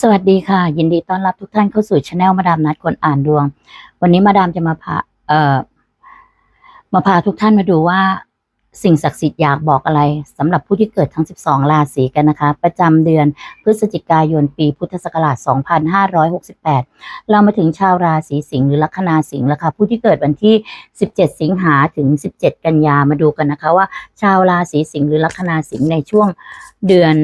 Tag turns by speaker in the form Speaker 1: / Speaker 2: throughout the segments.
Speaker 1: สวัสดีค่ะ ยินดีต้อนรับทุกท่านเข้าสู่ช anel มาดามนัดคนอ่านดวง วันนี้มาดามจะมาพาเอ่อมาพาทุกท่านมาดูว่า สิ่งศักดิ์สิทธิ์อยากบอกอะไรสำหรับผู้ที่เกิดทั้ง 12 ราศีกันนะคะ ประจำเดือนพฤศจิกายนปีพุทธศักราช 2568 เรามาถึงชาวราศีสิงห์หรือลัคนาสิงห์แล้วค่ะผู้ที่เกิดวันที่ 17 สิงหาถึง 17 กันยามาดูกันนะคะว่า ชาวราศีสิงห์หรือลัคนาสิงห์ในช่วงเดือน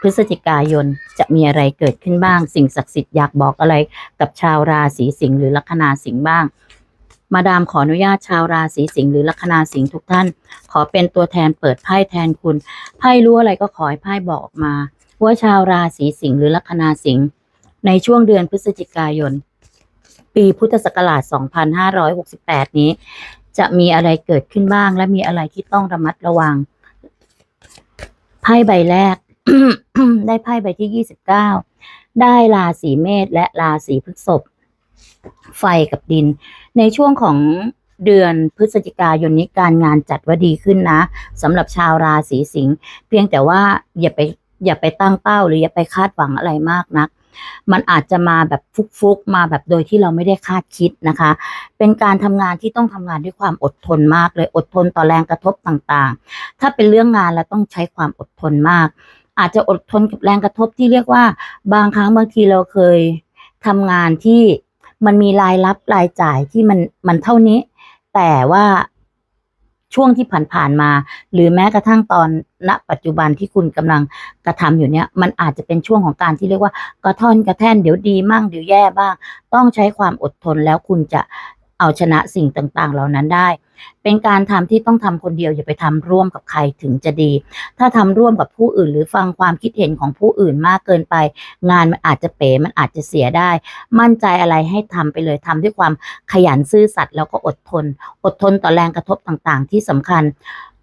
Speaker 1: พฤศจิกายนจะมีอะไรเกิดขึ้นบ้าง สิ่งศักดิ์สิทธิ์อยากบอกอะไรกับชาวราศีสิงห์หรือลัคนาสิงห์บ้าง มาดามขออนุญาตชาวราศีสิงห์หรือลัคนาสิงห์ทุกท่าน ขอเป็นตัวแทนเปิดไพ่แทนคุณไพ่รู้อะไรก็ขอให้ไพ่บอกออกมาว่าชาวราศีสิงห์หรือลัคนาสิงห์ในช่วงเดือนพฤศจิกายน ปีพุทธศักราช 2568 นี้ จะมีอะไรเกิดขึ้นบ้าง และมีอะไรที่ต้องระมัดระวังไพ่ใบแรก ได้ไพ่ใบที่29ได้ราศีเมษและราศีพฤษภไฟกับดิน ในช่วงของเดือนพฤศจิกายนนี้การงานจัดว่าดีขึ้นนะสำหรับชาวราศีสิงห์เพียงแต่ว่าอย่าไปอย่าไปตั้งเป้าหรืออย่าไปคาดหวังอะไรมากนัก มันอาจจะมาแบบฟุกๆมาแบบโดยที่เราไม่ได้คาดคิดนะคะ เป็นการทำงานที่ต้องทำงานด้วยความอดทนมากเลยอดทนต่อแรงกระทบต่างๆ ถ้าเป็นเรื่องงานเราต้องใช้ความอดทนมาก อาจจะอดทนกับแรงกระทบที่เรียกว่า บางครั้งบางทีเราเคยทำงานที่มันมีรายรับรายจ่ายที่มันมันเท่านี้ แต่ว่าช่วงที่ผ่านๆมา หรือแม้กระทั่งตอนณ ปัจจุบันที่คุณกำลังกระทำอยู่เนี่ย มันอาจจะเป็นช่วงของการที่เรียกว่ากระท่อนกระแท่นเดี๋ยวดีมั่งเดี๋ยวแย่บ้าง ต้องใช้ความอดทนแล้วคุณจะ เอาชนะสิ่งต่างๆ เหล่านั้นได้ เป็นการทำที่ต้องทำคนเดียวอย่าไปทำร่วมกับใครถึงจะดี ถ้าทำร่วมกับผู้อื่น หรือฟังความคิดเห็นของผู้อื่นมากเกินไป งานมันอาจจะเป๋มันอาจจะเสียได้ มั่นใจอะไรให้ทำไปเลยทำด้วยความขยันซื่อสัตย์แล้วก็อดทน อดทนต่อแรงกระทบต่างๆ ที่สำคัญ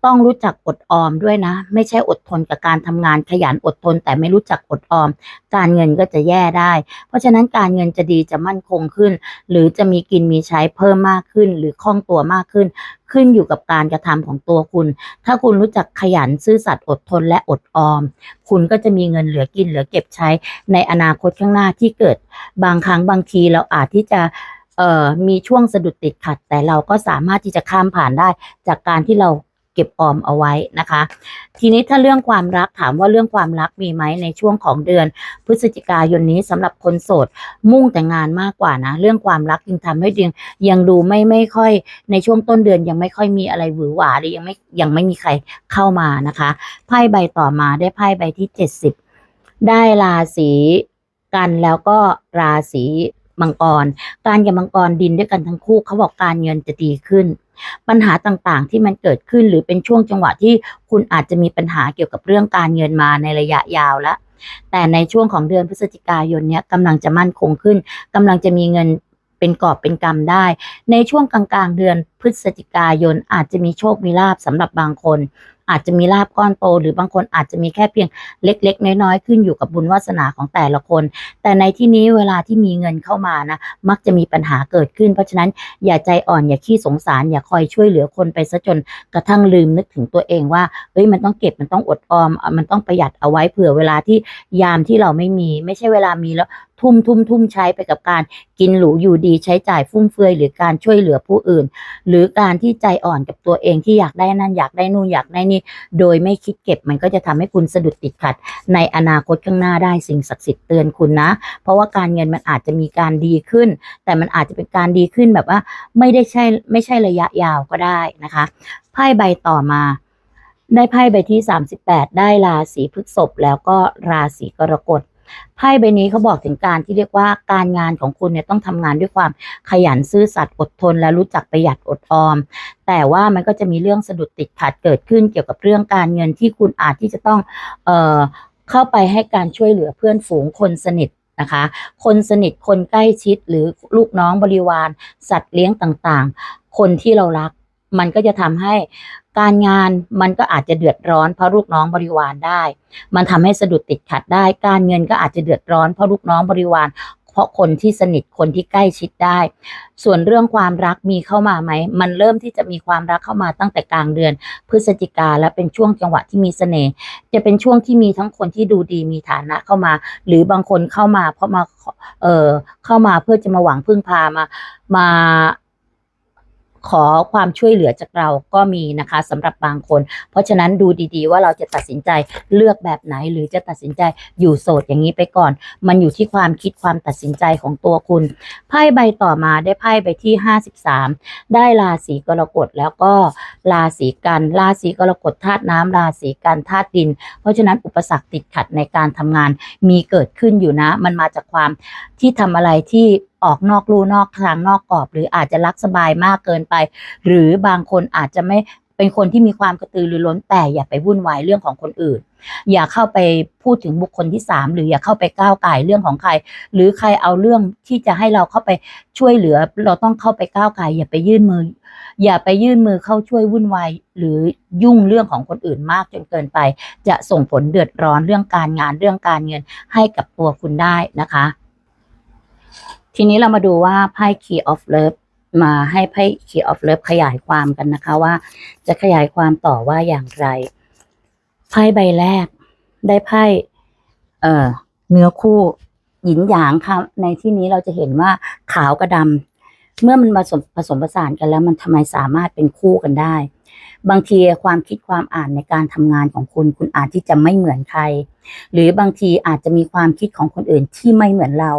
Speaker 1: ต้องรู้จักอดออมด้วยนะ ไม่ใช่อดทนกับการทำงานขยันอดทน แต่ไม่รู้จักอดออม การเงินก็จะแย่ได้ เพราะฉะนั้นการเงินจะดีจะมั่นคงขึ้น หรือจะมีกินมีใช้เพิ่มมากขึ้น หรือคล่องตัวมากขึ้น ขึ้นอยู่กับการกระทำของตัวคุณ ถ้าคุณรู้จักขยันซื่อสัตย์อดทนและอดออม คุณก็จะมีเงินเหลือกินเหลือเก็บใช้ในอนาคตข้างหน้าที่เกิด บางครั้งบางทีเราอาจที่จะมีช่วงสะดุดติดขัด แต่เราก็สามารถที่จะข้ามผ่านได้จากการที่เรา เก็บออมเอาไว้นะคะ ทีนี้ถ้าเรื่องความรักถามว่าเรื่องความรักมีไหมในช่วงของเดือน พฤศจิกายนนี้สำหรับคนโสด มุ่งแต่งานมากกว่านะ เรื่องความรักยังทำให้ยังยังดูไม่ไม่ค่อย ในช่วงต้นเดือนยังไม่ค่อยมีอะไรหวือหวาหรือยังไม่ยังไม่มีใครเข้ามานะคะไพ่ใบต่อมาได้ไพ่ใบที่เจ็ดสิบได้ราศีกันแล้วก็ราศีมังกร การกับมังกรดินด้วยกันทั้งคู่เขาบอกการเงินจะดีขึ้น ปัญหาต่างๆ ที่มันเกิดขึ้นหรือเป็นช่วงจังหวะที่คุณอาจจะมีปัญหาเกี่ยวกับเรื่องการเงินมาในระยะยาวแล้วแต่ในช่วงของเดือนพฤศจิกายนเนี้ยกำลังจะมั่นคงขึ้นกำลังจะมีเงินเป็นกอบเป็นกำได้ ในช่วงกลางๆ เดือนพฤศจิกายนอาจจะมีโชคมีลาบสำหรับบางคน อาจจะมีลาบก้อนโต หรือบางคนอาจจะมีแค่เพียงเล็ก ๆ น้อยๆขึ้นอยู่กับบุญวาสนาของแต่ละคน แต่ในที่นี้เวลาที่มีเงินเข้ามานะมักจะมีปัญหาเกิดขึ้น เพราะฉะนั้นอย่าใจอ่อนอย่าขี้สงสาร อย่าคอยช่วยเหลือคนไปซะจนกระทั่งลืมนึกถึงตัวเองว่าเอ้ยมันต้องเก็บมันต้องอดออม มันต้องประหยัดเอาไว้เผื่อเวลาที่ยามที่เราไม่มี ไม่ใช่เวลามีแล้วทุ่มทุ่มทุ่มใช้ไปกับการกินหรูอยู่ดีใช้จ่ายฟุ่มเฟือยหรือการช่วยเหลือผู้อื่น หรือการที่ใจอ่อนกับตัวเองที่อยากได้นั่นอยากได้นู่นอยากได้นี่ โดยไม่คิดเก็บมันก็จะทำให้คุณสะดุดติดขัด ในอนาคตข้างหน้าได้สิ่งศักดิ์สิทธิ์เตือนคุณนะ เพราะว่าการเงินมันอาจจะมีการดีขึ้น แต่มันอาจจะเป็นการดีขึ้นแบบว่าไม่ได้ใช่ไม่ใช่ระยะยาวก็ได้นะคะไพ่ใบต่อมาได้ไพ่ใบที่ 38 ได้ราศีพฤษภแล้วก็ราศีกรกฎ ไพ่ใบนี้เขาบอกถึงการที่เรียกว่าการงานของคุณเนี่ยต้องทำงานด้วยความขยันซื่อสัตย์อดทน และรู้จักประหยัดอดออม แต่ว่ามันก็จะมีเรื่องสะดุดติดขัดเกิดขึ้นเกี่ยวกับเรื่องการเงินที่คุณอาจที่จะต้องเอ่อเข้าไปให้การช่วยเหลือเพื่อนฝูงคนสนิทนะคะ คนสนิทคนใกล้ชิดหรือลูกน้องบริวาร สัตว์เลี้ยงต่างๆ คนที่เรารัก มันก็จะทำให้การงานมันก็อาจจะเดือดร้อนเพราะลูกน้องบริวารได้ มันทำให้สะดุดติดขัดได้ การเงินก็อาจจะเดือดร้อนเพราะลูกน้องบริวารเพราะคนที่สนิทคนที่ใกล้ชิดได้ ส่วนเรื่องความรักมีเข้ามาไหม มันเริ่มที่จะมีความรักเข้ามาตั้งแต่กลางเดือน พฤศจิกาและเป็นช่วงจังหวะที่มีเสน่ห์ จะเป็นช่วงที่มีทั้งคนที่ดูดีมีฐานะเข้ามา หรือบางคนเข้ามาเพราะมาขอเออเข้ามาเพื่อจะมาหวังพึ่งพามา มา ขอความช่วยเหลือจากเราก็มีนะคะสำหรับบางคน เพราะฉะนั้นดูดีๆ ว่าเราจะตัดสินใจเลือกแบบไหน หรือจะตัดสินใจอยู่โสดอย่างนี้ไปก่อน มันอยู่ที่ความคิดความตัดสินใจของตัวคุณไพ่ใบต่อมาได้ไพ่ใบที่ 53 ได้ราศีกรกฎแล้วก็ราศีกันราศีกรกฎธาตุน้ำราศีกันธาตุดิน เพราะฉะนั้นอุปสรรคติดขัดในการทำงานมีเกิดขึ้นอยู่นะ มันมาจากความที่ทำอะไรที่ ออกนอกลู่นอกทางนอกกรอบ หรืออาจจะรักสบายมากเกินไป หรือบางคนอาจจะไม่เป็นคนที่มีความกระตือรือร้นแต่อย่าไปวุ่นวายเรื่องของคนอื่น อย่าเข้าไปพูดถึงบุคคลที่สามหรืออย่าเข้าไปก้าวไก่เรื่องของใคร หรือใครเอาเรื่องที่จะให้เราเข้าไปช่วยเหลือ เราต้องเข้าไปก้าวไก่อย่าไปยื่นมือ อย่าไปยื่นมือเข้าช่วยวุ่นวายหรือยุ่งเรื่องของคนอื่นมากจนเกินไป จะส่งผลเดือดร้อนเรื่องการงานเรื่องการเงินให้กับตัวคุณได้นะคะ ทีนี้เรามาดูว่าไพ่ Key of Love มาให้ไพ่ Key of Love ขยายความกันนะคะว่า จะขยายความต่อว่าอย่างไร ไพ่ใบแรก ได้ไพ่เอ่อเนื้อคู่หยินหยางค่ะ ในที่นี้เราจะเห็นว่าขาวกับดำเมื่อมันผสมผสมผสานกันแล้วมันทำไมสามารถเป็นคู่กันได้ บางทีความคิดความอ่านในการทำงานของคุณ คุณอาจที่จะไม่เหมือนใคร หรือบางทีอาจจะมีความคิดของคนอื่นที่ไม่เหมือนเรา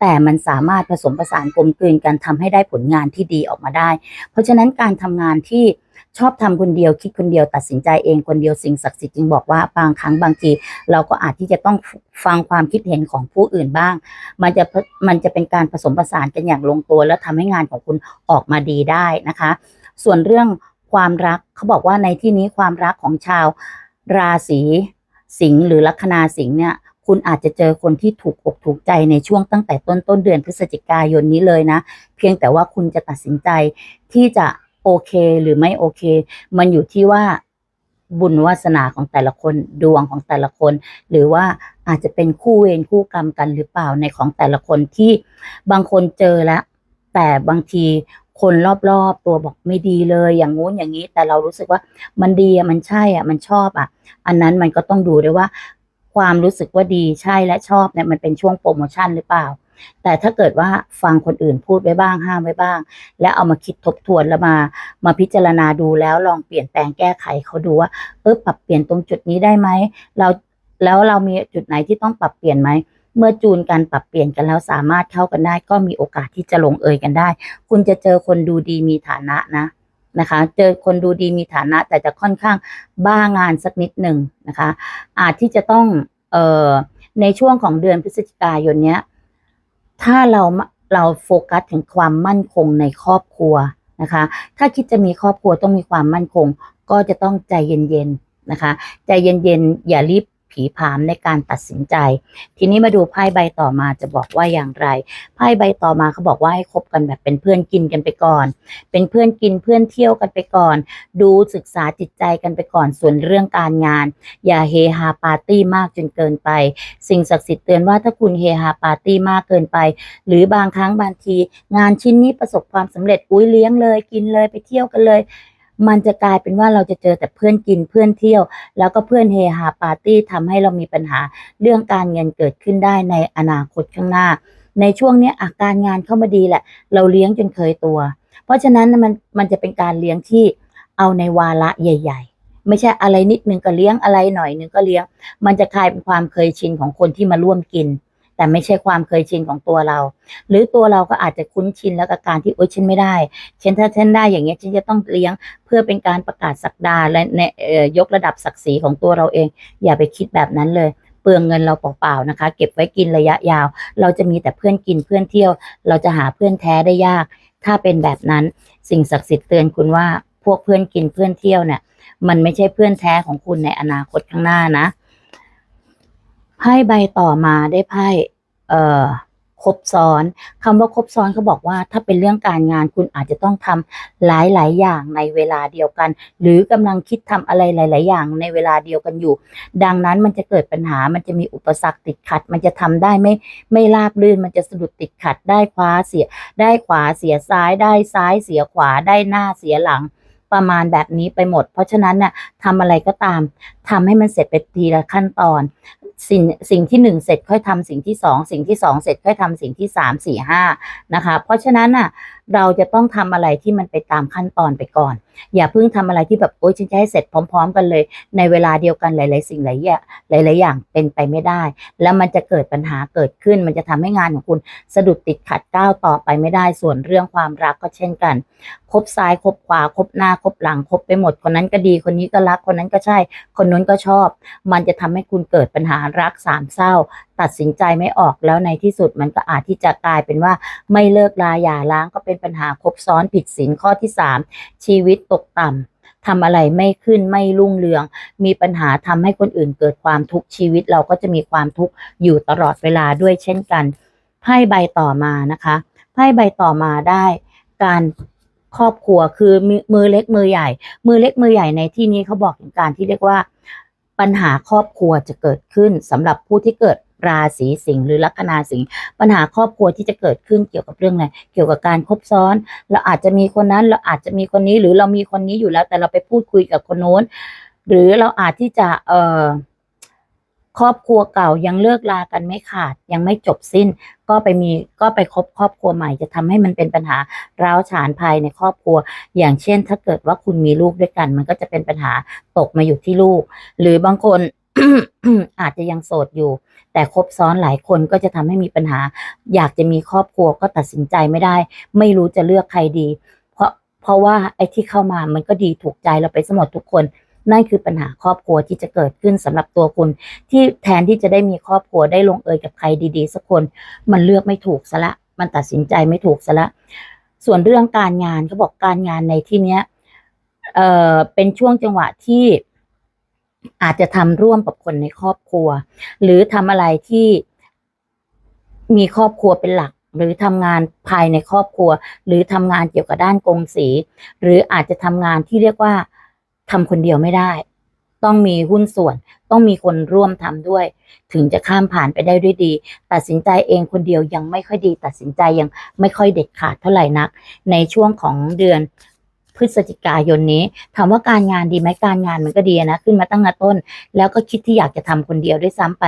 Speaker 1: แต่มันสามารถผสมผสานกลมกลืนกันทำให้ได้ผลงานที่ดีออกมาได้ เพราะฉะนั้นการทำงานที่ชอบทำคนเดียวคิดคนเดียวตัดสินใจเองคนเดียวสิ่งศักดิ์สิทธิ์จึงบอกว่าบางครั้งบางที เราก็อาจที่จะต้องฟังความคิดเห็นของผู้อื่นบ้าง มันจะมันจะเป็นการผสมผสานกันอย่างลงตัว แล้วทำให้งานของคุณออกมาดีได้นะคะ ส่วนเรื่องความรักเขาบอกว่าในที่นี้ความรักของชาวราศี สิงห์หรือลัคนาสิงห์เนี่ยคุณอาจจะเจอคนที่ถูกอกถูกใจในช่วงตั้งแต่ต้นต้นเดือนพฤศจิกายนนี้เลยนะ เพียงแต่ว่าคุณจะตัดสินใจที่จะโอเคหรือไม่โอเค มันอยู่ที่ว่าบุญวาสนาของแต่ละคนดวงของแต่ละคน หรือว่าอาจจะเป็นคู่เวรคู่กรรมกันหรือเปล่าในของแต่ละคนที่บางคนเจอแล้ว แต่บางที คนรอบๆ ตัวบอกไม่ดีเลยอย่างงู้นอย่างนี้ แต่เรารู้สึกว่ามันดีอะมันใช่อะมันชอบอะ อันนั้นมันก็ต้องดูด้วยว่า ความรู้สึกว่าดีใช่และชอบเนี่ยมันเป็นช่วงโปรโมชั่นหรือเปล่า แต่ถ้าเกิดว่าฟังคนอื่นพูดไว้บ้างห้ามไว้บ้าง แล้วเอามาคิดทบทวนแล้วมา มาพิจารณาดูแล้วลองเปลี่ยนแปลงแก้ไขเขาดูว่าเออปรับเปลี่ยนตรงจุดนี้ได้ไหมเราแล้วเรามีจุดไหนที่ต้องปรับเปลี่ยนไหม เมื่อจูนกันปรับเปลี่ยนกันแล้วสามารถเข้ากันได้ ก็มีโอกาสที่จะลงเอยกันได้ คุณจะเจอคนดูดีมีฐานะนะนะคะ เจอคนดูดีมีฐานะ แต่จะค่อนข้างบ้างานสักนิดหนึ่งนะคะ อาจที่จะต้องเอ่อในช่วงของเดือนพฤศจิกายนเนี้ย ถ้าเราเราโฟกัสถึงความมั่นคงในครอบครัวนะคะ ถ้าคิดจะมีครอบครัวต้องมีความมั่นคง ก็จะต้องใจเย็นๆนะคะ ใจเย็นๆอย่ารีบ ผีผามในการตัดสินใจ ทีนี้มาดูไพ่ใบต่อมาจะบอกว่าอย่างไรไพ่ใบต่อมาเขาบอกว่าให้คบกันแบบเป็นเพื่อนกินกันไปก่อน เป็นเพื่อนกินเพื่อนเที่ยวกันไปก่อน ดูศึกษาจิตใจกันไปก่อนส่วนเรื่องการงาน อย่าเฮฮาปาร์ตี้มากจนเกินไป สิ่งศักดิ์สิทธิ์เตือนว่าถ้าคุณเฮฮาปาร์ตี้มากเกินไป หรือบางครั้งบางที งานชิ้นนี้ประสบความสำเร็จอุ้ยเลี้ยงเลย กินเลยไปเที่ยวกันเลย มันจะกลายเป็นว่าเราจะเจอแต่เพื่อนกินเพื่อนเที่ยว แล้วก็เพื่อนเฮฮาปาร์ตี้ทำให้เรามีปัญหาเรื่องการเงินเกิดขึ้นได้ในอนาคตข้างหน้า ในช่วงนี้อาการงานเข้ามาดีแหละ เราเลี้ยงจนเคยตัว เพราะฉะนั้นมันมันจะเป็นการเลี้ยงที่เอาในวาระใหญ่ ๆไม่ใช่อะไรนิดนึงก็เลี้ยงอะไรหน่อยนึงก็เลี้ยง มันจะกลายเป็นความเคยชินของคนที่มาร่วมกิน แต่ไม่ใช่ความเคยชินของตัวเรา หรือตัวเราก็อาจจะคุ้นชินแล้วกับการที่โอ๊ยฉันไม่ได้ฉันถ้าฉันได้อย่างเงี้ยฉันจะต้องเลี้ยงเพื่อเป็นการประกาศศักดาและในเอ่อยกระดับศักดิ์ศรีของตัวเราเอง อย่าไปคิดแบบนั้นเลยเปลืองเงินเราเปล่าๆนะคะ เก็บไว้กินระยะยาว เราจะมีแต่เพื่อนกินเพื่อนเที่ยว เราจะหาเพื่อนแท้ได้ยาก ถ้าเป็นแบบนั้นสิ่งศักดิ์สิทธิ์เตือนคุณว่าพวกเพื่อนกินเพื่อนเที่ยวเนี่ย มันไม่ใช่เพื่อนแท้ของคุณในอนาคตข้างหน้านะ ไพ่ใบต่อมาได้ไพ่เอ่อครบซ้อนคำว่าครบซ้อนเขาบอกว่า ถ้าเป็นเรื่องการงานคุณอาจจะต้องทำหลาย ๆ อย่างในเวลาเดียวกัน หรือกำลังคิดทำอะไรหลาย ๆ อย่างในเวลาเดียวกันอยู่ ดังนั้นมันจะเกิดปัญหามันจะมีอุปสรรคติดขัด มันจะทำได้ไม่ไม่ราบรื่น มันจะสะดุดติดขัดได้ขวาเสีย ได้ขวาเสียซ้ายได้ซ้ายเสียขวาได้หน้าเสียหลัง ประมาณแบบนี้ไปหมด เพราะฉะนั้นเนี่ยทำอะไรก็ตามทำให้มันเสร็จไปทีละขั้นตอน สิ่งสิ่งที่หนึ่งเสร็จค่อยทำสิ่งที่สองสิ่งที่สองเสร็จค่อยทำสิ่งที่สามสี่ห้านะคะ เพราะฉะนั้นน่ะ เราจะต้องทำอะไรที่มันไปตามขั้นตอนไปก่อน อย่าเพิ่งทำอะไรที่แบบโอ๊ยฉันจะให้เสร็จพร้อม ๆ กันเลย ในเวลาเดียวกันหลาย ๆ สิ่งหลายอย่างหลาย ๆ อย่างเป็นไปไม่ได้ แล้วมันจะเกิดปัญหาเกิดขึ้น มันจะทำให้งานของคุณสะดุดติดขัดก้าวต่อไปไม่ได้ส่วนเรื่องความรักก็เช่นกันคบซ้ายคบขวาคบหน้าคบหลังคบไปหมดคนนั้นก็ดีคนนี้ก็รักคนนั้นก็ใช่ คนนู้นก็ชอบ มันจะทำให้คุณเกิดปัญหารักสามเศร้า ตัดสินใจไม่ออกแล้วในที่สุดมันก็อาจที่จะกลายเป็นว่าไม่เลิกลาหย่าร้างก็เป็นปัญหาครบซ้อนผิดศีลข้อที่สามชีวิตตกต่ำทำอะไรไม่ขึ้นไม่รุ่งเรือง มีปัญหาทำให้คนอื่นเกิดความทุกข์ชีวิต เราก็จะมีความทุกข์อยู่ตลอดเวลาด้วยเช่นกันไพ่ใบต่อมานะคะไพ่ใบต่อมาได้การครอบครัวคือมือมือเล็กมือใหญ่ มือเล็กมือใหญ่ในที่นี้เขาบอกถึงการที่เรียกว่าปัญหาครอบครัวจะเกิดขึ้นสำหรับผู้ที่เกิด ราศีสิงห์หรือลัคนาสิงห์ปัญหาครอบครัวที่จะเกิดขึ้นเกี่ยวกับเรื่องอะไรเกี่ยวกับการคบซ้อน เราอาจจะมีคนนั้นเราอาจจะมีคนนี้หรือเรามีคนนี้อยู่แล้ว แต่เราไปพูดคุยกับคนโน้น หรือเราอาจที่จะเอ่อครอบครัวเก่ายังเลิกลากันไม่ขาดยังไม่จบสิ้น ก็ไปมีก็ไปคบครอบครัวใหม่จะทำให้มันเป็นปัญหาร้าวฉานภายในครอบครัว อย่างเช่น ถ้าเกิดว่าคุณมีลูกด้วยกัน มันก็จะเป็นปัญหาตกมาอยู่ที่ลูก หรือบางคน อาจจะยังโสดอยู่ แต่คบซ้อนหลายคนก็จะทำให้มีปัญหา อยากจะมีครอบครัวก็ตัดสินใจไม่ได้ ไม่รู้จะเลือกใครดี เพราะเพราะว่าไอ้ที่เข้ามามันก็ดีถูกใจเราไปสมดทุกคน นั่นคือปัญหาครอบครัวที่จะเกิดขึ้นสำหรับตัวคุณ ที่แทนที่จะได้มีครอบครัวได้ลงเอยกับใครดีๆสักคน มันเลือกไม่ถูกซะละมันตัดสินใจไม่ถูกซะละส่วนเรื่องการงานเขาบอกการงานในที่เนี้ยเออเป็นช่วงจังหวะที่ อาจจะทำร่วมกับคนในครอบครัว หรือทำอะไรที่มีครอบครัวเป็นหลัก หรือทำงานภายในครอบครัว หรือทำงานเกี่ยวกับด้านกงสี หรืออาจจะทำงานที่เรียกว่าทำคนเดียวไม่ได้ ต้องมีหุ้นส่วน ต้องมีคนร่วมทำด้วย ถึงจะข้ามผ่านไปได้ด้วยดี ตัดสินใจเองคนเดียวยังไม่ค่อยดี ตัดสินใจยังไม่ค่อยเด็ดขาดเท่าไหร่นัก ในช่วงของเดือน พฤศจิกายนนี้ ถามว่าการงานดีไหมการงานมันก็ดีนะ ขึ้นมาตั้งแต่ต้น แล้วก็คิดที่อยากจะทำคนเดียวด้วยซ้ำไป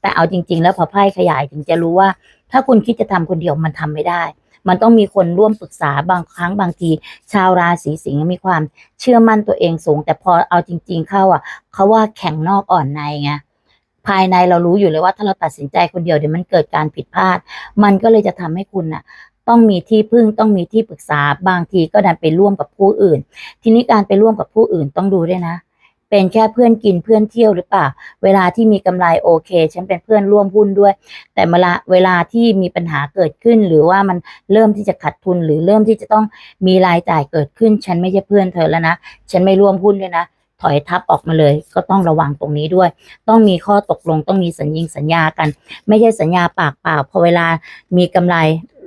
Speaker 1: แต่เอาจริง ๆ แล้วพอไพ่ขยายถึงจะรู้ว่า ถ้าคุณคิดจะทำคนเดียวมันทำไม่ได้ มันต้องมีคนร่วมปรึกษาบางครั้งบางที ชาวราศีสิงห์มีความเชื่อมั่นตัวเองสูง แต่พอเอาจริง ๆ เข้าอะเขาว่าแข็งนอกอ่อนในไงภายในเรารู้อยู่เลยว่าถ้าเราตัดสินใจคนเดียวเดี๋ยวมันเกิดการผิดพลาด มันก็เลยจะทำให้คุณน่ะ ต้องมีที่พึ่งต้องมีที่ปรึกษาบางทีก็ดันไปร่วมกับผู้อื่น ทีนี้การไปร่วมกับผู้อื่นต้องดูด้วยนะ เป็นแค่เพื่อนกินเพื่อนเที่ยวหรือเปล่า เวลาที่มีกำไรโอเค ฉันเป็นเพื่อนร่วมหุ้นด้วย แต่เวลาเวลาที่มีปัญหาเกิดขึ้น หรือว่ามันเริ่มที่จะขาดทุนหรือเริ่มที่จะต้องมีรายจ่ายเกิดขึ้น ฉันไม่ใช่เพื่อนเธอแล้วนะฉันไม่ร่วมหุ้นด้วยนะถอยทับออกมาเลย ก็ต้องระวังตรงนี้ด้วย ต้องมีข้อตกลงต้องมีสัญญิงสัญญากัน ไม่ใช่สัญญาปากเปล่าพอเวลามีกำไร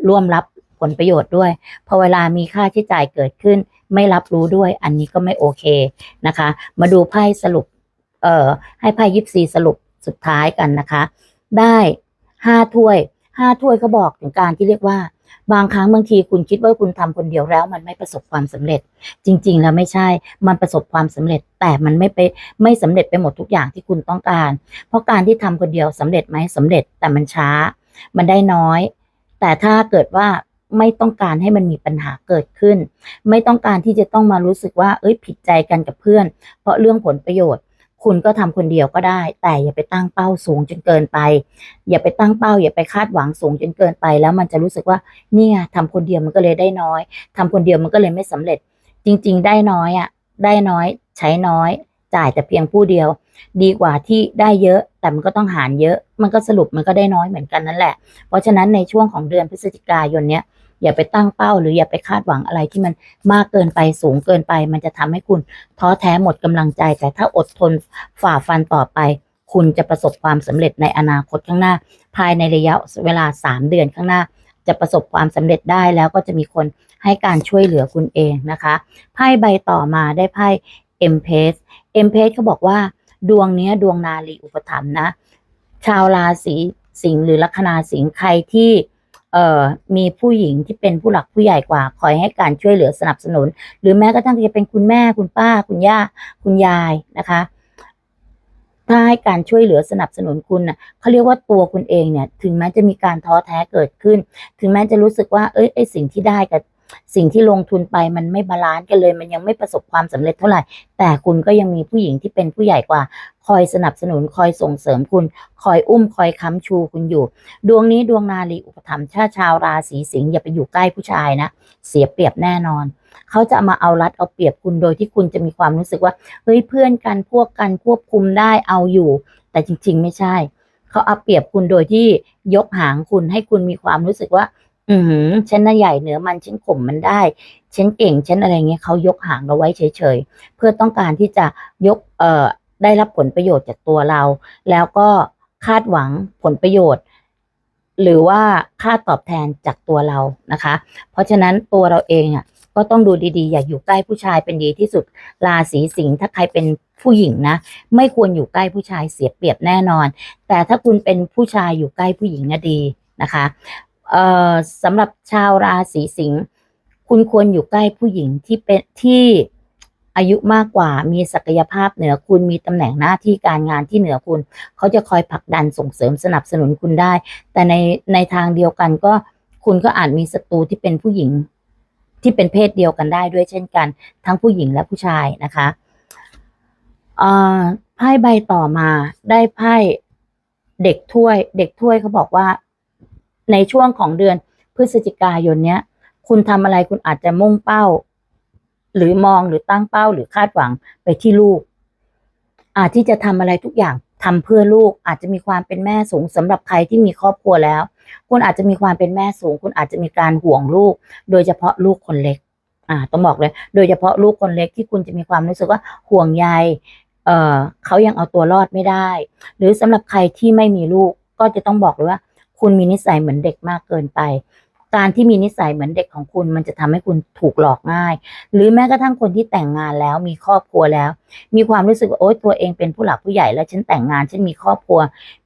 Speaker 1: ร่วมรับ ผลประโยชน์ด้วยพอเวลามีค่าใช้จ่ายเกิดขึ้น ไม่รับรู้ด้วย อันนี้ก็ไม่โอเคนะคะ มาดูไพ่สรุป เอ่อ ให้ไพ่ยิปซีสรุปสุดท้ายกันนะคะ ได้ห้าถ้วยห้าถ้วยเขาบอกถึงการที่เรียกว่า บางครั้งบางทีคุณคิดว่าคุณทำคนเดียวแล้ว มันไม่ประสบความสำเร็จ จริง ๆ แล้วไม่ใช่ มันประสบความสำเร็จ แต่มันไม่ไปไม่สำเร็จไปหมดทุกอย่างที่คุณต้องการ เพราะการที่ทำคนเดียวสำเร็จไหมสำเร็จแต่มันช้า มันได้น้อย แต่ถ้าเกิดว่า ไม่ต้องการให้มันมีปัญหาเกิดขึ้น ไม่ต้องการที่จะต้องมารู้สึกว่า เอ้ยผิดใจกันกับเพื่อน เพราะเรื่องผลประโยชน์ คุณก็ทำคนเดียวก็ได้ แต่อย่าไปตั้งเป้าสูงจนเกินไป อย่าไปตั้งเป้า อย่าไปคาดหวังสูงจนเกินไป แล้วมันจะรู้สึกว่าเนี่ยทำคนเดียวมันก็เลยได้น้อยทำคนเดียวมันก็เลยไม่สำเร็จ จริง ๆ ได้น้อยอะได้น้อย ใช้น้อย จ่ายแต่เพียงผู้เดียว ดีกว่าที่ได้เยอะแต่มันก็ต้องหารเยอะ มันก็สรุปมันก็ได้น้อยเหมือนกันนั่นแหละ เพราะฉะนั้นในช่วงของเดือนพฤศจิกายนเนี้ย อย่าไปตั้งเป้า หรืออย่าไปคาดหวังอะไรที่มันมากเกินไปสูงเกินไป มันจะทำให้คุณท้อแท้หมดกำลังใจ แต่ถ้าอดทนฝ่าฟันต่อไป คุณจะประสบความสำเร็จในอนาคตข้างหน้า ภายในระยะเวลา 3 เดือนข้างหน้า จะประสบความสำเร็จได้แล้วก็จะมีคนให้การช่วยเหลือคุณเองนะคะไพ่ใบต่อมาได้ไพ่เอ็มเพสเอ็มเพสเขาบอกว่า ดวงเนี้ยดวงนาลีอุปถัมภ์นะ ชาวราศีสิงห์หรือลัคนาสิงห์ใครที่ เอ่อมีผู้หญิงที่เป็นผู้หลักผู้ใหญ่กว่า คอยให้การช่วยเหลือสนับสนุน หรือแม้กระทั่งจะเป็นคุณแม่คุณป้าคุณย่าคุณยายนะคะถ้าให้การช่วยเหลือสนับสนุนคุณน่ะเขาเรียกว่าตัวคุณเองเนี่ย ถึงแม้จะมีการท้อแท้เกิดขึ้น ถึงแม้จะรู้สึกว่าเอ้ยไอสิ่งที่ได้กับ สิ่งที่ลงทุนไปมันไม่บาลานซ์กันเลย มันยังไม่ประสบความสำเร็จเท่าไหร่ แต่คุณก็ยังมีผู้หญิงที่เป็นผู้ใหญ่กว่า คอยสนับสนุนคอยส่งเสริมคุณ คอยอุ้มคอยค้ำชูคุณอยู่ ดวงนี้ดวงนาลีอุปถัมภ์ชาชาวราศีสิงห์อย่าไปอยู่ใกล้ผู้ชายนะ เสียเปรียบแน่นอนเขาจะมาเอารัดเอาเปรียบคุณโดยที่คุณจะมีความรู้สึกว่าเฮ้ยเพื่อนกันพวกกันควบคุมได้เอาอยู่ แต่จริง ๆ ไม่ใช่เขาเอาเปรียบคุณโดยที่ยกหางคุณให้คุณมีความรู้สึกว่า อือหือฉันน่ะใหญ่เหนือมันฉันข่มมันได้ฉันเก่งฉันอะไรเงี้ยเขายกหางเราไว้เฉยๆเพื่อต้องการที่จะยกเอ่อได้รับผลประโยชน์จากตัวเรา แล้วก็คาดหวังผลประโยชน์ หรือว่าค่าตอบแทนจากตัวเรานะคะ เพราะฉะนั้นตัวเราเองอะก็ต้องดูดีๆ อย่าอยู่ใกล้ผู้ชายเป็นดีที่สุด ราศีสิงห์ถ้าใครเป็นผู้หญิงนะ ไม่ควรอยู่ใกล้ผู้ชายเสียเปรียบแน่นอน แต่ถ้าคุณเป็นผู้ชายอยู่ใกล้ผู้หญิงน่ะดีนะคะ เอ่อสำหรับชาวราศีสิงห์คุณควรอยู่ใกล้ผู้หญิงที่เป็นที่อายุมากกว่ามีศักยภาพเหนือคุณมีตำแหน่งหน้าที่การงานที่เหนือคุณ เขาจะคอยผลักดันส่งเสริมสนับสนุนคุณได้ แต่ในในทางเดียวกันก็คุณก็อาจมีศัตรูที่เป็นผู้หญิง ที่เป็นเพศเดียวกันได้ด้วยเช่นกัน ทั้งผู้หญิงและผู้ชายนะคะอ่อไพ่ใบต่อมาได้ไพ่เด็กถ้วย เด็กถ้วยเขาบอกว่า ในช่วงของเดือนพฤศจิกายนเนี้ย คุณทำอะไรคุณอาจจะมุ่งเป้า หรือมองหรือตั้งเป้าหรือคาดหวังไปที่ลูก อาจที่จะทำอะไรทุกอย่างทำเพื่อลูกอาจจะมีความเป็นแม่สูงสำหรับใครที่มีครอบครัวแล้ว คุณอาจจะมีความเป็นแม่สูง คุณอาจจะมีการห่วงลูก โดยเฉพาะลูกคนเล็ก อ่า ต้องบอกเลย โดยเฉพาะลูกคนเล็กที่คุณจะมีความรู้สึกว่าห่วงใยเอ่อเขายังเอาตัวรอดไม่ได้ หรือสำหรับใครที่ไม่มีลูกก็จะต้องบอกเลยว่า คุณมีนิสัยเหมือนเด็กมากเกินไป การที่มีนิสัยเหมือนเด็กของคุณ มันจะทำให้คุณถูกหลอกง่าย หรือแม้กระทั่งคนที่แต่งงานแล้วมีครอบครัวแล้ว มีความรู้สึกว่าโอ๊ยตัวเองเป็นผู้หลักผู้ใหญ่แล้วฉันแต่งงานฉันมีครอบครัว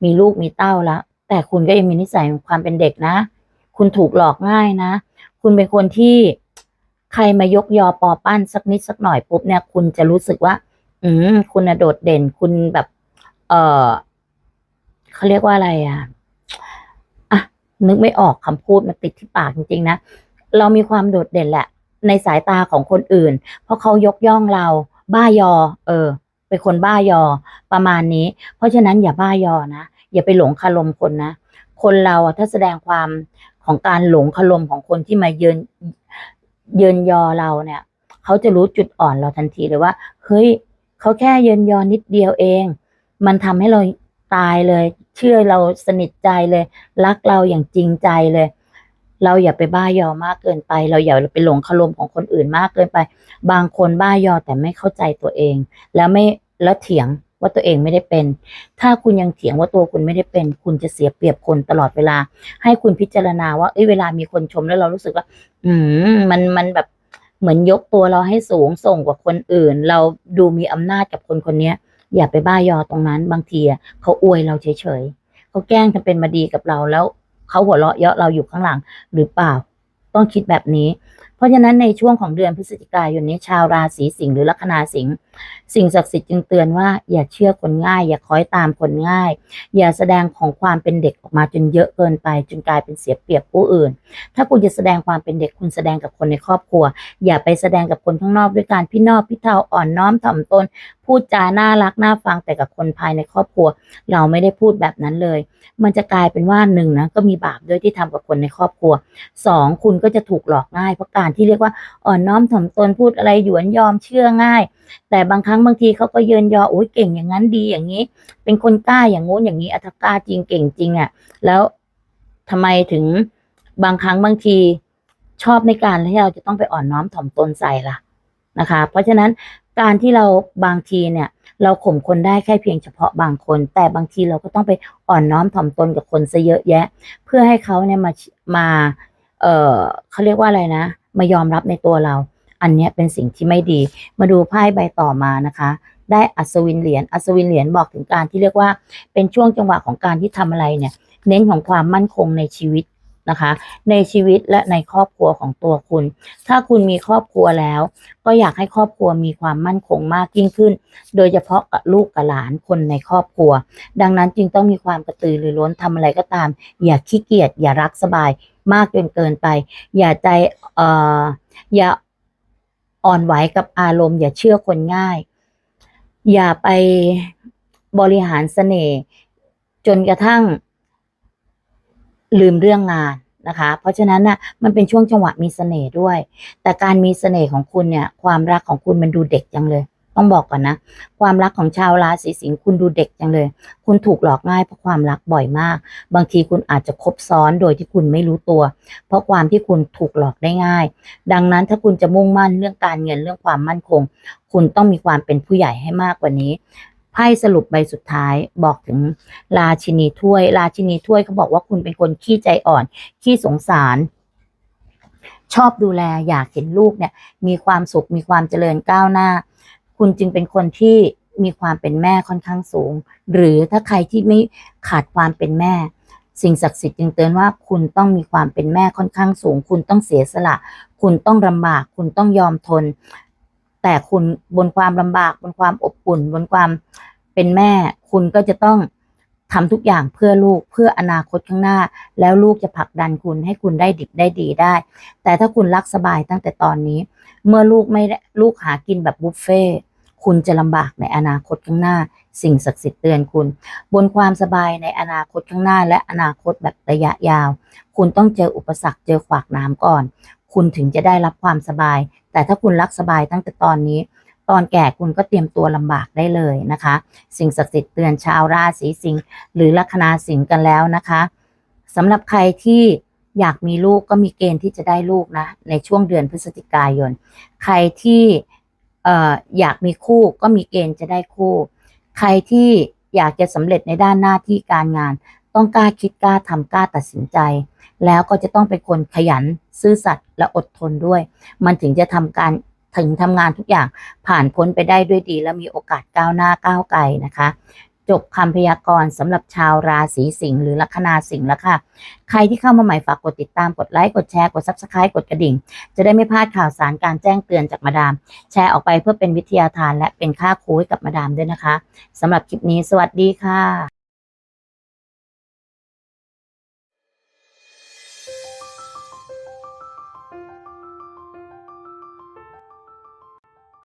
Speaker 1: มีลูกมีเต้าแล้ว แต่คุณก็ยังมีนิสัยความเป็นเด็กนะ คุณถูกหลอกง่ายนะ คุณเป็นคนที่ใครมายกยอปอปั้นสักนิดสักหน่อยปุ๊บเนี่ย คุณจะรู้สึกว่า อืมคุณโดดเด่นคุณแบบ เออเขาเรียกว่าอะไรอะ่ะ นึกไม่ออกคำพูดมันติดที่ปากจริงๆนะเรามีความโดดเด่นแหละ ในสายตาของคนอื่น เพราะเขายกย่องเรา บ้ายอ เออ เป็นคนบ้ายอ ประมาณนี้ เพราะฉะนั้นอย่าบ้ายอนะอย่าไปหลงคารมคนนะคนเราถ้าแสดงความของการหลงคารมของคนที่มาเยินเยินยอเราเนี่ย เขาจะรู้จุดอ่อนเราทันทีเลยว่า เฮ้ยเขาแค่เยินยอนิดเดียวเอง มันทำให้เรา ตายเลย เชื่อเราสนิทใจเลย รักเราอย่างจริงใจเลย เราอย่าไปบ้ายอมากเกินไป เราอย่าไปหลงคารมของคนอื่นมากเกินไป บางคนบ้ายอแต่ไม่เข้าใจตัวเอง แล้วไม่แล้วเถียงว่าตัวเองไม่ได้เป็น ถ้าคุณยังเถียงว่าตัวคุณไม่ได้เป็น คุณจะเสียเปรียบคนตลอดเวลา ให้คุณพิจารณาว่า เอ้ย เวลามีคนชมแล้วเรารู้สึกว่า อืม มัน มันแบบ เหมือนยกตัวเราให้สูงส่งกว่าคนอื่น เราดูมีอำนาจกับคนคนนี้ย อย่าไปบ้ายอตรงนั้น บางทีอะเขาอวยเราเฉยๆเขาแกล้งทำเป็นมาดีกับเราแล้วเขาหัวเราะเยาะเราอยู่ข้างหลังหรือเปล่า ต้องคิดแบบนี้ เพราะฉะนั้นในช่วงของเดือนพฤศจิกายนนี้ชาวราศีสิงห์หรือลัคนาสิงห์สิ่งศักดิ์สิทธิ์จึงเตือนว่าอย่าเชื่อคนง่าย อย่าคอยตามคนง่าย อย่าแสดงของความเป็นเด็กออกมาจนเยอะเกินไป จนกลายเป็นเสียเปรียบผู้อื่น ถ้าคุณจะแสดงความเป็นเด็กคุณแสดงกับคนในครอบครัว อย่าไปแสดงกับคนข้างนอกด้วยการพี่นอบพี่เทาอ่อนน้อมถ่อมตนพูดจาน่ารักน่าฟังแต่กับคนภายในครอบครัว เราไม่ได้พูดแบบนั้นเลย มันจะกลายเป็นว่าหนึ่งนะก็มีบาปด้วยที่ทำกับคนในครอบครัวสองคุณก็จะถูกหลอกง่ายเพราะการที่เรียกว่าอ่อนน้อมถ่อมตนพูดอะไรหยวนยอมเชื่อง่าย แต่บางครั้งบางทีเขาก็เยินยอโอ้ยเก่งอย่างนั้นดีอย่างนี้ เป็นคนกล้าอย่างงู้นอย่างนี้อัตกล้าจริงเก่งจริงอะ่ะ แล้วทำไมถึงบางครั้งบางทีชอบในการที่เราจะต้องไปอ่อนน้อมถ่อมตนใส่ล่ะนะคะ เพราะฉะนั้นการที่เราบางทีเนี่ย เราข่มคนได้แค่เพียงเฉพาะบางคน แต่บางทีเราก็ต้องไปอ่อนน้อมถ่อมตนกับคนซะเยอะแยะ เพื่อให้เขาเนี่ยมามา เออเขาเรียกว่าอะไรนะ มายอมรับในตัวเรา อันนี้เป็นสิ่งที่ไม่ดี มาดูไพ่ใบต่อมานะคะ ได้อัศวินเหรียญ อัศวินเหรียญบอกถึงการที่เรียกว่า เป็นช่วงจังหวะของการที่ทำอะไรเนี่ย เน้นของความมั่นคงในชีวิตนะคะ ในชีวิตและในครอบครัวของตัวคุณ ถ้าคุณมีครอบครัวแล้ว ก็อยากให้ครอบครัวมีความมั่นคงมากยิ่งขึ้น โดยเฉพาะกับลูกกับหลานคนในครอบครัว ดังนั้นจึงต้องมีความกระตือรือร้นทำอะไรก็ตาม อย่าขี้เกียจอย่ารักสบายมากจนเกินไป อย่าใจเอ่ออย่า อ่อนไหวกับอารมณ์ อย่าเชื่อคนง่าย อย่าไปบริหารเสน่ห์จนกระทั่งลืมเรื่องงานนะคะ เพราะฉะนั้นน่ะมันเป็นช่วงจังหวะมีเสน่ห์ด้วย แต่การมีเสน่ห์ของคุณเนี่ย ความรักของคุณมันดูเด็กจังเลย ต้องบอกก่อนนะ ความรักของชาวราศีสิงห์คุณดูเด็กจังเลย คุณถูกหลอกง่ายเพราะความรักบ่อยมาก บางทีคุณอาจจะคบซ้อนโดยที่คุณไม่รู้ตัว เพราะความที่คุณถูกหลอกได้ง่าย ดังนั้นถ้าคุณจะมุ่งมั่นเรื่องการเงินเรื่องความมั่นคง คุณต้องมีความเป็นผู้ใหญ่ให้มากกว่านี้ไพ่สรุปใบสุดท้ายบอกถึงราชินีถ้วย ราชินีถ้วยเขาบอกว่าคุณเป็นคนขี้ใจอ่อน ขี้สงสาร ชอบดูแลอยากเห็นลูกเนี่ย มีความสุขมีความเจริญก้าวหน้า คุณจึงเป็นคนที่มีความเป็นแม่ค่อนข้างสูง หรือถ้าใครที่ไม่ขาดความเป็นแม่ สิ่งศักดิ์สิทธิ์จึงเตือนว่าคุณต้องมีความเป็นแม่ค่อนข้างสูง คุณต้องเสียสละ คุณต้องลำบาก คุณต้องยอมทน แต่คุณบนความลำบาก บนความอบอุ่น บนความเป็นแม่ คุณก็จะต้องทำทุกอย่างเพื่อลูกเพื่ออนาคตข้างหน้า แล้วลูกจะผลักดันคุณให้คุณได้ดิบได้ดีได้ แต่ถ้าคุณรักสบายตั้งแต่ตอนนี้ เมื่อลูกไม่ลูกหากินแบบบุฟเฟ่ คุณจะลำบากในอนาคตข้างหน้า สิ่งศักดิ์สิทธิ์เตือนคุณ บนความสบายในอนาคตข้างหน้า และอนาคตแบบระยะยาว คุณต้องเจออุปสรรคเจอขวากน้ำก่อน คุณถึงจะได้รับความสบาย แต่ถ้าคุณรักสบายตั้งแต่ตอนนี้ ตอนแก่คุณก็เตรียมตัวลำบากได้เลยนะคะ สิ่งศักดิ์สิทธิ์เตือนชาวราศีสิงห์หรือลัคนาสิงห์กันแล้วนะคะสำหรับใครที่อยากมีลูกก็มีเกณฑ์ที่จะได้ลูกนะในช่วงเดือนพฤศจิกายน ใครที่ อยากมีคู่ก็มีเกณฑ์จะได้คู่ ใครที่อยากจะสำเร็จในด้านหน้าที่การงาน ต้องกล้าคิดกล้าทำกล้าตัดสินใจ แล้วก็จะต้องเป็นคนขยันซื่อสัตย์และอดทนด้วย มันถึงจะทำการถึงทำงานทุกอย่างผ่านพ้นไปได้ด้วยดี และมีโอกาสก้าวหน้าก้าวไกลนะคะ จบคำพยากรณ์สำหรับชาวราศีสิงห์หรือลัคนาสิงห์แล้วค่ะ ใครที่เข้ามาใหม่ฝากกดติดตามกดไลค์กดแชร์กด subscribe กดกระดิ่ง จะได้ไม่พลาดข่าวสารการแจ้งเตือนจากมาดาม แชร์ออกไปเพื่อเป็นวิทยาทานและเป็นค่าครูให้กับมาดามด้วยนะคะสำหรับคลิปนี้สวัสดีค่ะ